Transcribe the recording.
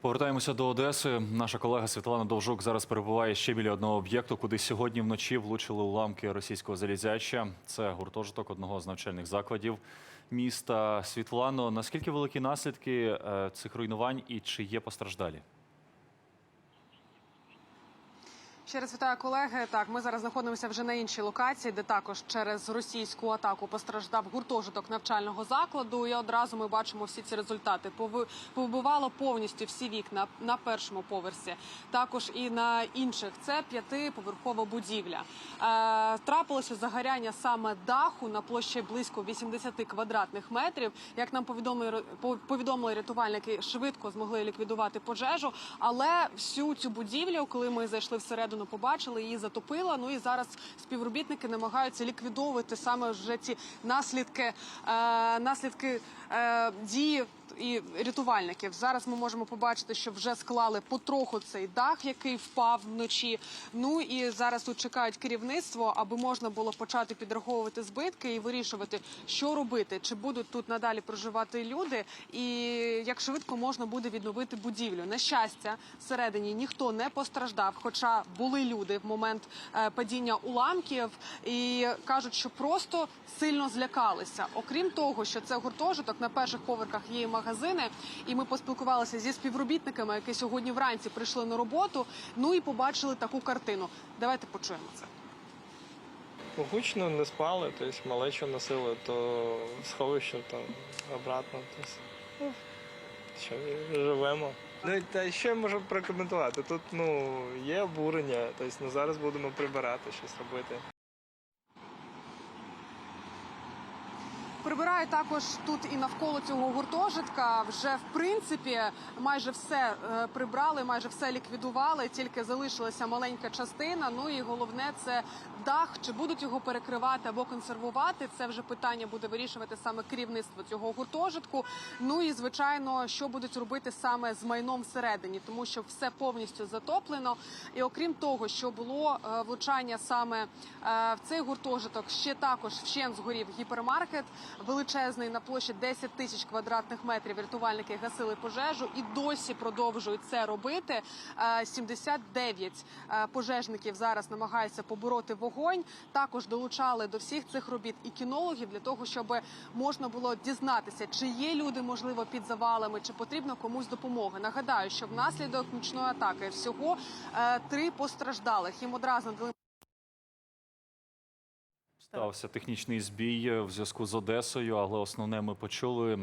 Повертаємося до Одеси. Наша колега Світлана Довжук зараз перебуває ще біля одного об'єкту, куди сьогодні вночі влучили уламки російського залізяча. Це гуртожиток одного з навчальних закладів міста. Світлано, наскільки великі наслідки е, цих руйнувань і чи є постраждалі? Ще раз вітаю колеги. Так, ми зараз знаходимося вже на іншій локації, де також через російську атаку постраждав гуртожиток навчального закладу. І одразу ми бачимо всі ці результати. Пови- повністю всі вікна на першому поверсі, також і на інших. Це п'ятиповерхова будівля. Е, трапилося загоряння саме даху на площі близько 80 квадратних метрів. Як нам повідомили по- повідомили рятувальники, швидко змогли ліквідувати пожежу, але всю цю будівлю, коли ми зайшли всередину, побачили її затопила. Ну і зараз співробітники намагаються ліквідовувати саме вже ці наслідки, е, наслідки е, дії. І рятувальників зараз ми можемо побачити, що вже склали потроху цей дах, який впав вночі. Ну і зараз тут чекають керівництво, аби можна було почати підраховувати збитки і вирішувати, що робити, чи будуть тут надалі проживати люди, і як швидко можна буде відновити будівлю. На щастя, всередині ніхто не постраждав, хоча були люди в момент е, падіння уламків, і кажуть, що просто сильно злякалися. Окрім того, що це гуртожиток на перших поверхах є і магазини, і ми поспілкувалися зі співробітниками, які сьогодні вранці прийшли на роботу. Ну і побачили таку картину. Давайте почуємо це. Гучно не спали, тобто малечу носили, то сховище, то обратно. Ну, що, живемо. Ну і та що я можу прокоментувати? Тут ну, є обурення, тобто ну, зараз будемо прибирати, щось робити. Прибираю також тут і навколо цього гуртожитка. Вже в принципі майже все е, прибрали, майже все ліквідували. Тільки залишилася маленька частина. Ну і головне це дах. Чи будуть його перекривати або консервувати? Це вже питання буде вирішувати саме керівництво цього гуртожитку. Ну і звичайно, що будуть робити саме з майном всередині, тому що все повністю затоплено. І окрім того, що було е, влучання саме е, в цей гуртожиток, ще також вщен згорів гіпермаркет величезний на площі 10 тисяч квадратних метрів. Рятувальники гасили пожежу і досі продовжують це робити. Е, 79 е, пожежників зараз намагаються побороти вогонь. Також долучали до всіх цих робіт і кінологів для того, щоб можна було дізнатися, чи є люди, можливо, під завалами, чи потрібна комусь допомога. Нагадаю, що внаслідок нічної атаки всього е, три постраждалих. Їм одразу надали Стався технічний збій в зв'язку з Одесою, але основне ми почули.